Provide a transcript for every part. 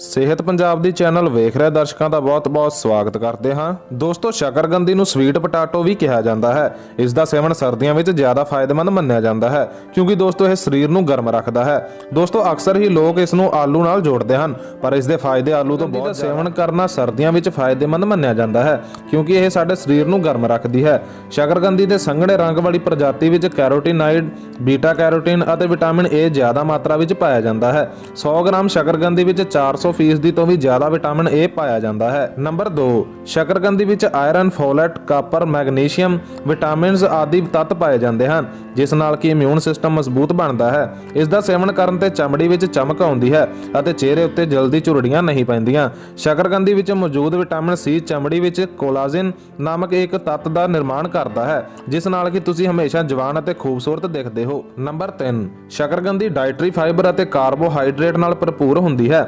ਸਿਹਤ ਪੰਜਾਬ ਦੀ ਚੈਨਲ ਵੇਖ ਰਹੇ ਦਰਸ਼ਕਾਂ ਦਾ ਬਹੁਤ-ਬਹੁਤ ਸਵਾਗਤ ਕਰਦੇ ਹਾਂ। ਦੋਸਤੋ ਸ਼ਕਰਗੰਦੀ ਨੂੰ ਸਵੀਟ ਪਟਾਟੋ ਵੀ ਕਿਹਾ ਜਾਂਦਾ ਹੈ। ਇਸ ਦਾ ਸੇਵਨ ਸਰਦੀਆਂ ਵਿੱਚ ਜ਼ਿਆਦਾ ਫਾਇਦੇਮੰਦ ਮੰਨਿਆ ਜਾਂਦਾ ਹੈ ਕਿਉਂਕਿ ਦੋਸਤੋ ਇਹ ਸਰੀਰ ਨੂੰ ਗਰਮ ਰੱਖਦਾ ਹੈ। ਦੋਸਤੋ ਅਕਸਰ ਹੀ ਲੋਕ ਇਸ ਨੂੰ ਆਲੂ ਨਾਲ ਜੋੜਦੇ ਹਨ ਪਰ ਇਸ ਦੇ ਫਾਇਦੇ ਆਲੂ ਤੋਂ ਬਹੁਤ ਸੇਵਨ ਕਰਨਾ ਸਰਦੀਆਂ ਵਿੱਚ ਫਾਇਦੇਮੰਦ ਮੰਨਿਆ ਜਾਂਦਾ ਹੈ ਕਿਉਂਕਿ ਇਹ ਸਾਡੇ ਸਰੀਰ ਨੂੰ ਗਰਮ ਰੱਖਦੀ ਹੈ। ਸ਼ਕਰਗੰਦੀ ਦੇ ਸੰਘਣੇ ਰੰਗ ਵਾਲੀ ਪ੍ਰਜਾਤੀ ਵਿੱਚ ਕੈਰੋਟੀਨਾਈਡ ਬੀਟਾ ਕੈਰੋਟੀਨ ਅਤੇ ਵਿਟਾਮਿਨ ਏ ਜ਼ਿਆਦਾ ਮਾਤਰਾ ਵਿੱਚ ਪਾਇਆ ਜਾਂਦਾ ਹੈ। 100 ਗ੍ਰਾਮ ਸ਼ਕਰਗੰਦੀ ਵਿੱਚ 400 ਫੀਸਦੀ ਤੋਂ ਵੀ ਜ਼ਿਆਦਾ ਵਿਟਾਮਿਨ ਏ ਪਾਇਆ ਜਾਂਦਾ ਹੈ। ਨੰਬਰ 2 ਸ਼ਕਰਗੰਦੀ ਵਿੱਚ iron, folate, copper, magnesium, vitamins ਆਦਿ ਤੱਤ ਪਾਏ ਜਾਂਦੇ ਹਨ, ਜਿਸ ਨਾਲ ਕਿ ਇਮਿਊਨ ਸਿਸਟਮ ਮਜ਼ਬੂਤ ਬਣਦਾ ਹੈ। ਇਸ ਦਾ ਸੇਵਨ ਕਰਨ ਤੇ ਚਮੜੀ ਵਿੱਚ ਚਮਕ ਆਉਂਦੀ ਹੈ ਅਤੇ ਚਿਹਰੇ ਉੱਤੇ ਜਲਦੀ ਝੁਰੜੀਆਂ ਨਹੀਂ ਪੈਂਦੀਆਂ। ਸ਼ਕਰਗੰਦੀ ਵਿੱਚ ਮੌਜੂਦ ਵਿਟਾਮਿਨ ਸੀ ਚਮੜੀ ਵਿੱਚ ਕੋਲਾਜਨ ਨਾਮਕ ਇੱਕ ਤੱਤ ਦਾ ਨਿਰਮਾਣ ਕਰਦਾ ਹੈ, ਜਿਸ ਨਾਲ ਕਿ ਤੁਸੀਂ ਹਮੇਸ਼ਾ ਜਵਾਨ ਅਤੇ ਖੂਬਸੂਰਤ ਦਿਖਦੇ ਹੋ। ਨੰਬਰ 3 ਸ਼ਕਰਗੰਦੀ ਡਾਈਟਰੀ ਫਾਈਬਰ ਅਤੇ ਕਾਰਬੋਹਾਈਡਰੇਟ ਨਾਲ ਭਰਪੂਰ ਹੁੰਦੀ ਹੈ।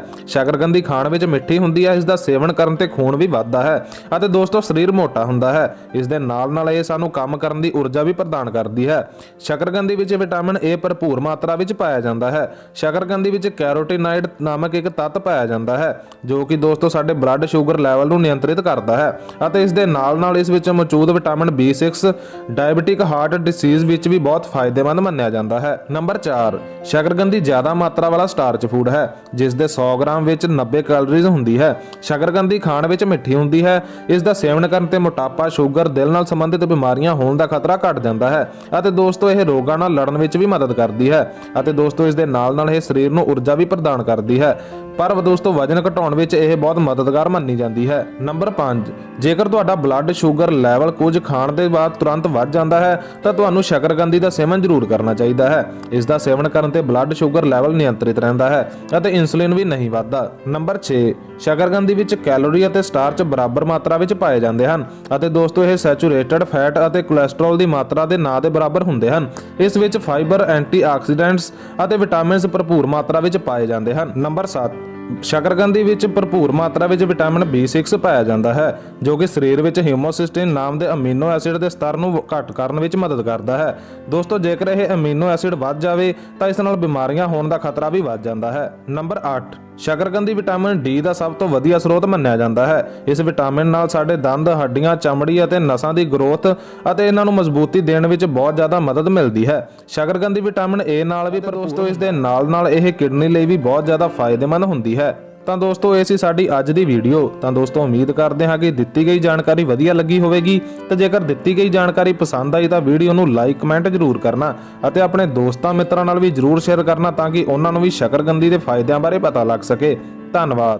ਸ਼ਕਰਗੰਦੀ ਖਾਣ ਵਿੱਚ ਮਿੱਠੀ ਹੁੰਦੀ ਹੈ ਇਸ ਦਾ ਸੇਵਨ ਕਰਨ ਤੇ ਖੂਨ ਵੀ ਵੱਧਦਾ ਹੈ ਅਤੇ ਦੋਸਤੋ ਸਰੀਰ ਮੋਟਾ ਹੁੰਦਾ ਹੈ। ਇਸ ਦੇ ਨਾਲ ਨਾਲ ਇਹ ਸਾਨੂੰ ਕੰਮ ਕਰਨ ਦੀ ਊਰਜਾ ਵੀ ਪ੍ਰਦਾਨ ਕਰਦੀ ਹੈ। ਸ਼ਕਰਗੰਦੀ ਵਿੱਚ ਵਿਟਾਮਿਨ ਏ ਭਰਪੂਰ ਮਾਤਰਾ ਵਿੱਚ ਪਾਇਆ ਜਾਂਦਾ ਹੈ। ਸ਼ਕਰਗੰਦੀ ਵਿੱਚ ਕੈਰੋਟੀਨਾਈਡ ਨਾਮਕ ਇੱਕ ਤੱਤ ਪਾਇਆ ਜਾਂਦਾ ਹੈ, ਜੋ ਕਿ ਦੋਸਤੋ ਸਾਡੇ ਬਲੱਡ ਸ਼ੂਗਰ ਲੈਵਲ ਨੂੰ ਨਿਯੰਤਰਿਤ ਕਰਦਾ ਹੈ ਅਤੇ ਇਸ ਦੇ ਨਾਲ ਨਾਲ ਇਸ ਵਿੱਚ ਮੌਜੂਦ vitamin B6 diabetic heart disease ਵਿੱਚ ਵੀ ਬਹੁਤ ਫਾਇਦੇਮੰਦ ਮੰਨਿਆ ਜਾਂਦਾ ਹੈ। ਨੰਬਰ 4 ਸ਼ਕਰਗੰਦੀ ਜ਼ਿਆਦਾ ਮਾਤਰਾ ਵਾਲਾ ਸਟਾਰਚ ਫੂਡ ਹੈ, ਜਿਸ ਦੇ 100 ਗ੍ਰਾਮ ਵਿੱਚ 90 ਕੈਲੋਰੀਜ਼ ਹੁੰਦੀ ਹੈ। ਸ਼ਕਰਗੰਦੀ ਖਾਣ ਵਿੱਚ ਮਿੱਠੀ ਹੁੰਦੀ ਹੈ। ਇਸ ਦਾ ਸੇਵਨ ਕਰਨ ਤੇ ਮੋਟਾਪਾ, ਸ਼ੂਗਰ, ਦਿਲ ਨਾਲ ਸੰਬੰਧਿਤ ਬਿਮਾਰੀਆਂ ਹੋਣ ਦਾ ਖਤਰਾ ਘਟ ਜਾਂਦਾ ਹੈ ਅਤੇ ਦੋਸਤੋ, ਇਹ ਰੋਗਾਂ ਨਾਲ ਲੜਨ ਵਿੱਚ ਵੀ ਮਦਦ ਕਰਦੀ ਹੈ ਅਤੇ ਦੋਸਤੋ, ਇਸ ਦੇ ਨਾਲ ਨਾਲ ਇਹ ਸਰੀਰ ਨੂੰ ਊਰਜਾ ਵੀ ਪ੍ਰਦਾਨ ਕਰਦੀ ਹੈ। ਪਰ ਦੋਸਤੋ, ਵਜਨ ਘਟਾਉਣ ਵਿੱਚ ਇਹ ਬਹੁਤ ਮਦਦਗਾਰ ਮੰਨੀ ਜਾਂਦੀ ਹੈ। ਨੰਬਰ 5 ਜੇਕਰ ਤੁਹਾਡਾ ਬਲੱਡ ਸ਼ੂਗਰ ਲੈਵਲ ਕੁਝ ਖਾਣ ਦੇ ਬਾਅਦ ਤੁਰੰਤ ਵੱਧ ਜਾਂਦਾ ਹੈ, ਤਾਂ ਤੁਹਾਨੂੰ ਸ਼ਕਰਗੰਦੀ ਦਾ ਸੇਵਨ ਜ਼ਰੂਰ ਕਰਨਾ ਚਾਹੀਦਾ ਹੈ। ਇਸ ਦਾ ਸੇਵਨ ਕਰਨ ਤੇ ਬਲੱਡ ਸ਼ੂਗਰ ਲੈਵਲ ਨਿਯੰਤਰਿਤ ਰਹਿੰਦਾ ਹੈ ਅਤੇ ਇਨਸੂਲਿਨ ਵੀ ਨਹੀਂ ਵੱਧਦਾ। ਨੰਬਰ 6 ਸ਼ਕਰਗੰਦੀ ਵਿੱਚ ਕੈਲੋਰੀ ਅਤੇ ਸਟਾਰਚ ਬਰਾਬਰ ਮਾਤਰਾ ਵਿੱਚ ਪਾਏ ਜਾਂਦੇ ਹਨ ਅਤੇ ਦੋਸਤੋ, ਇਹ ਸੈਚੂਰੇਟਡ ਫੈਟ ਅਤੇ ਕੋਲੇਸਟ੍ਰੋਲ ਦੀ ਮਾਤਰਾ ਦੇ ਨਾਂ ਦੇ ਬਰਾਬਰ ਹੁੰਦੇ ਹਨ। ਇਸ ਵਿੱਚ ਫਾਈਬਰ, ਐਂਟੀਆਕਸੀਡੈਂਟਸ ਅਤੇ ਵਿਟਾਮਿਨਸ ਭਰਪੂਰ ਮਾਤਰਾ ਵਿੱਚ ਪਾਏ ਜਾਂਦੇ ਹਨ। ਨੰਬਰ 7 ਸ਼ਕਰਗੰਦੀ ਵਿੱਚ ਭਰਪੂਰ ਮਾਤਰਾ ਵਿੱਚ ਵਿਟਾਮਿਨ B6 ਪਾਇਆ ਜਾਂਦਾ ਹੈ, ਜੋ ਕਿ ਸਰੀਰ ਵਿੱਚ ਹੀਮੋਸਿਸਟਿਨ ਨਾਮ ਦੇ ਅਮੀਨੋ ਐਸਿਡ ਦੇ ਸਤਰ ਨੂੰ ਘੱਟ ਕਰਨ ਵਿੱਚ ਮਦਦ ਕਰਦਾ ਹੈ। ਦੋਸਤੋ, ਜੇਕਰ ਇਹ ਅਮੀਨੋ ਐਸਿਡ ਵੱਧ ਜਾਵੇ, ਤਾਂ ਇਸ ਨਾਲ ਬਿਮਾਰੀਆਂ ਹੋਣ ਦਾ ਖਤਰਾ ਵੀ ਵੱਧ ਜਾਂਦਾ ਹੈ। ਨੰਬਰ 8 ਸ਼ਕਰਗੰਦੀ ਵਿਟਾਮਿਨ ਡੀ ਦਾ ਸਭ ਤੋਂ ਵਧੀਆ ਸਰੋਤ ਮੰਨਿਆ ਜਾਂਦਾ ਹੈ। ਇਸ ਵਿਟਾਮਿਨ ਨਾਲ ਸਾਡੇ ਦੰਦ, ਹੱਡੀਆਂ, ਚਮੜੀ ਅਤੇ ਨਸਾਂ ਦੀ ਗਰੋਥ ਅਤੇ ਇਹਨਾਂ ਨੂੰ ਮਜ਼ਬੂਤੀ ਦੇਣ ਵਿੱਚ ਬਹੁਤ ਜ਼ਿਆਦਾ ਮਦਦ ਮਿਲਦੀ ਹੈ। ਸ਼ਕਰਗੰਦੀ ਵਿਟਾਮਿਨ ਏ ਨਾਲ ਵੀ, ਪਰ ਦੋਸਤੋ, ਇਸ ਦੇ ਨਾਲ ਨਾਲ ਇਹ ਕਿਡਨੀ ਲਈ ਵੀ ਬਹੁਤ ਜ਼ਿਆਦਾ ਫਾਇਦੇਮੰਦ ਹੁੰਦੀ ਹੈ। ਤਾਂ ਦੋਸਤੋ, ਇਹ ਸੀ ਸਾਡੀ ਅੱਜ ਦੀ ਵੀਡੀਓ। ਤਾਂ ਦੋਸਤੋ, ਉਮੀਦ ਕਰਦੇ ਹਾਂ ਕਿ ਦਿੱਤੀ ਗਈ ਜਾਣਕਾਰੀ ਵਧੀਆ ਲੱਗੀ ਹੋਵੇਗੀ। ਤੇ ਜੇਕਰ ਦਿੱਤੀ ਗਈ ਜਾਣਕਾਰੀ ਪਸੰਦ ਆਈ ਤਾਂ ਵੀਡੀਓ ਨੂੰ ਲਾਈਕ, ਕਮੈਂਟ ਜ਼ਰੂਰ ਕਰਨਾ ਅਤੇ ਆਪਣੇ ਦੋਸਤਾਂ, ਮਿੱਤਰਾਂ ਨਾਲ ਵੀ ਜ਼ਰੂਰ ਸ਼ੇਅਰ ਕਰਨਾ ਤਾਂ ਕਿ ਉਹਨਾਂ ਨੂੰ ਵੀ ਸ਼ਕਰਗੰਦੀ ਦੇ ਫਾਇਦਿਆਂ ਬਾਰੇ ਪਤਾ ਲੱਗ ਸਕੇ। ਧੰਨਵਾਦ।